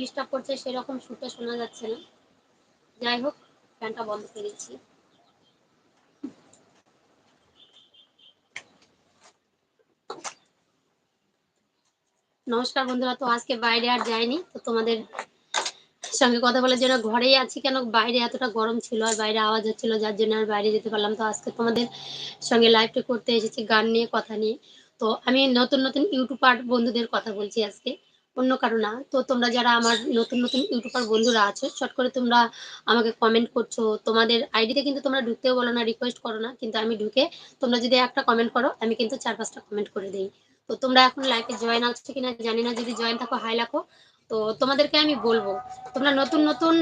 Disturb করছে, সেরকম শুতে শোনা যাচ্ছে না। যাই হোক, ফ্যানটা বন্ধ করে দিচ্ছি। নমস্কার বন্ধুরা, তো আজকে বাইরে আর যাইনি, তো তোমাদের সঙ্গে কথা বলার জন্য ঘরেই আছি কেন? বাইরে এতটা গরম ছিল আর বাইরে আওয়াজ হচ্ছিল, যার জন্য আর বাইরে যেতে পারলাম তো আজকে তোমাদের সঙ্গে লাইভটা করতে এসেছি, গান নিয়ে, কথা নিয়ে। তো আমি নতুন নতুন ইউটিউবার বন্ধুদের কথা বলছি আজকে। অন্য কারও না। তো তোমরা যারা আমার নতুন নতুন ইউটিউবার বন্ধুরা আছো, চট করে তোমরা আমাকে কমেন্ট করছ। তোমাদের আইডিতে কিন্তু তোমরা ঢুকতেও বলো না রিকোয়েস্ট করো না। কিন্তু আমি ঢুকে তোমরা যদি একটা কমেন্ট করো, আমি কিন্তু চার, পাঁচটা কমেন্ট করে দিই। তো তোমরা এখন লাইফে জয়েন আছো কিনা জানি না। যদি জয়েন থাকো হাই লাখো। তো তোমাদেরকে আমি বলব, তোমরা নতুন নতুন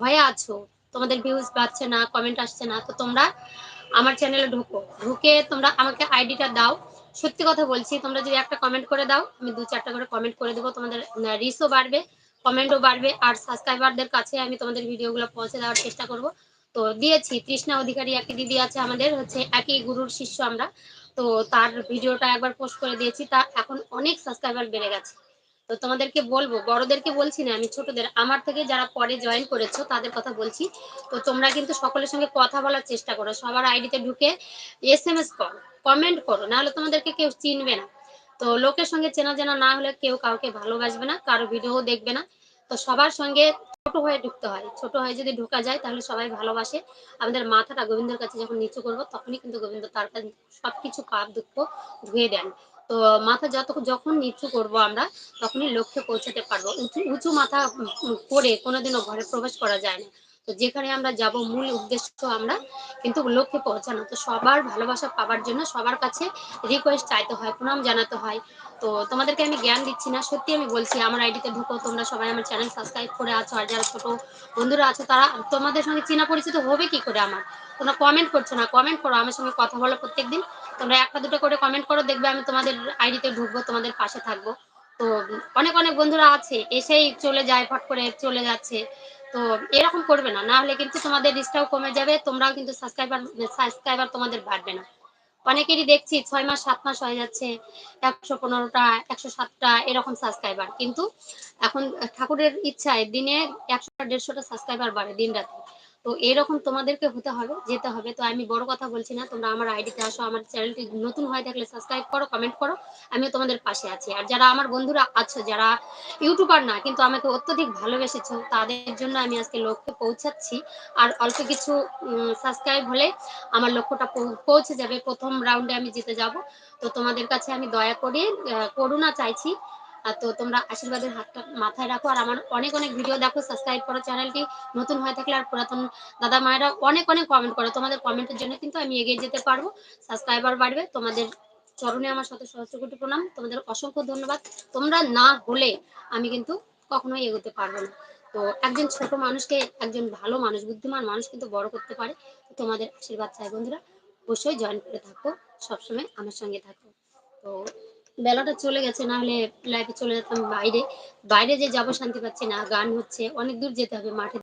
হয়ে আছো। তোমাদের ভিউজ পাচ্ছে না কমেন্ট আসছে না। তো তোমরা আমার চ্যানেলে ঢুকো। ঢুকে তোমরা আমাকে আইডিটা দাও। সত্যি কথা বলছি, তোমরা যদি একটা কমেন্ট করে দাও, আমি দু চারটা করে কমেন্ট করে দেবো, তোমাদের রিসও বাড়বে কমেন্টও বাড়বে, আর সাবস্ক্রাইবারদের কাছে আমি তোমাদের ভিডিওগুলো পৌঁছে দেওয়ার চেষ্টা করব। তো দিয়েছি, তৃষ্ণা অধিকারী একটি দিদি আছে আমাদের, হচ্ছে একই গুরুর শিষ্য আমরা, তো তার ভিডিওটা একবার পোস্ট করে দিয়েছি, তা এখন অনেক সাবস্ক্রাইবার বেড়ে গেছে। তো তোমাদেরকে বলব, বড়দেরকে বলছি না, আমি ছোটদের, আমার থেকে যারা পরে জয়েন করেছ, তাদের কথা বলছি। তো তোমরা কিন্তু সকলের সঙ্গে কথা বলার চেষ্টা করো, সবার আইডিতে ঢুকে এস এম এস করো কমেন্ট করো, নাহলে তোমাদেরকে কেউ চিনবে না। তো লোকের সঙ্গে চেনা জানা না হলে কেউ কাউকে ভালোবাসবে না, কারও ভিডিও দেখবে না। তো সবার সঙ্গে ছোট হয়ে ঢুকতে হয়, ছোট হয়ে যদি ঢোকা যায়, তাহলে সবাই ভালোবাসে। আমাদের মাথাটা গোবিন্দর কাছে যখন নিচু করব, তখনই কিন্তু গোবিন্দ তার কাছে সবকিছু পাপ, দুঃখ ধুয়ে দেন। তো মাথা যত যখন নিচু করব আমরা, তখনই লক্ষ্যে পৌঁছাতে পারব। উঁচু উঁচু মাথা করে কোনোদিনও ঘরে প্রবেশ করা যায় না। তো যেখানে আমরা যাব, মূল উদ্দেশ্য আমরা কিন্তু লক্ষ্যে পৌঁছানো। তো সবার ভালোবাসা পাওয়ার জন্য সবার কাছে রিকোয়েস্ট চাইতে হয়, প্রণাম জানাতে হয়। তো তোমাদেরকে আমি জ্ঞান দিচ্ছি না, সত্যি আমি বলছি, আমার আইডিতে ঢুকো, তোমরা সবাই আমার চ্যানেল সাবস্ক্রাইব করে আছো, আর যারা ছোট বন্ধুরা আছো, তারা তোমাদের সঙ্গে চেনা পরিচিত হবে কি করে আমার? তোমরা কমেন্ট করছ না কমেন্ট করো, আমার সঙ্গে কথা বলো প্রত্যেকদিন। তোমরা একটা দুটো করে কমেন্ট করো, দেখবে আমি তোমাদের আইডিতে ঢুকবো, তোমাদের পাশে থাকব। তো অনেক অনেক বন্ধুরা আছে, এসেই চলে যায়, ফট করে চলে যাচ্ছে। তো এরকম করবে না। না হলে কিন্তু তোমাদের রিস্কটাও কমে যাবে, তোমরাও কিন্তু সাবস্ক্রাইবার সাবস্ক্রাইবার তোমাদের বাড়বে না। অনেকেরই দেখছি ছয় মাস, সাত মাস হয়ে যাচ্ছে, একশো পনেরোটা, একশো সাতটা এরকম সাবস্ক্রাইবার কিন্তু এখন ঠাকুরের ইচ্ছায় দিনে একশোটা, দেড়শোটা সাবস্ক্রাইবার বাড়ে দিন রাতে তো এরকম তোমাদেরকে হতে হবে, যেতে হবে। তো আমি বড় কথা বলছি না, তোমরা আমার আইডিতে আসো, আমার চ্যানেলটি নতুন হয়ে থাকলে সাবস্ক্রাইব করো কমেন্ট করো, আমিও তোমাদের পাশে আছি। আর যারা আমার বন্ধুরা আছো, যারা ইউটিউবার না, কিন্তু আমাকে অত্যধিক ভালোবেসেছো, তাদের জন্য আমি আজকে লক্ষ্যে পৌঁছাচ্ছি। আর অল্প কিছু সাবস্ক্রাইব হলে আমার লক্ষ্যটা পৌঁছে যাবে। প্রথম রাউন্ডে আমি জিতে যাব। তো তোমাদের কাছে আমি দয়া করে করুণা চাইছি। তো তোমরা আশীর্বাদের হাতটা মাথায় রাখো। আর আমার অনেক অনেক ভিডিও দেখো সাবস্ক্রাইব করো চ্যানেলটি নতুন হয়ে থাকলে আর পুরাতন দাদা মায়েরা অনেক অনেক কমেন্ট করো। তোমাদের কমেন্টের জন্য কিন্তু আমি এগিয়ে যেতে পারব। সাবস্ক্রাইবার বাড়বে। তোমাদের চরণে আমার সাথে সহস্র কোটি প্রণাম। তোমাদের অসংখ্য ধন্যবাদ। তোমরা না হলে আমি কিন্তু কখনোই এগোতে পারব না। তো একজন ছোট মানুষকে একজন ভালো মানুষ, বুদ্ধিমান মানুষ কিন্তু বড় করতে পারে। তোমাদের আশীর্বাদ চাই বন্ধুরা। অবশ্যই জয়েন করে থাকো। সবসময় আমার সঙ্গে থাকো। তো বেলাটা চলে গেছে, না হলে লাইফে চলে যেতাম বাইরে। বাইরে যে যাব শান্তি পাচ্ছি না, গান হচ্ছে, অনেক দূর যেতে হবে মাঠে।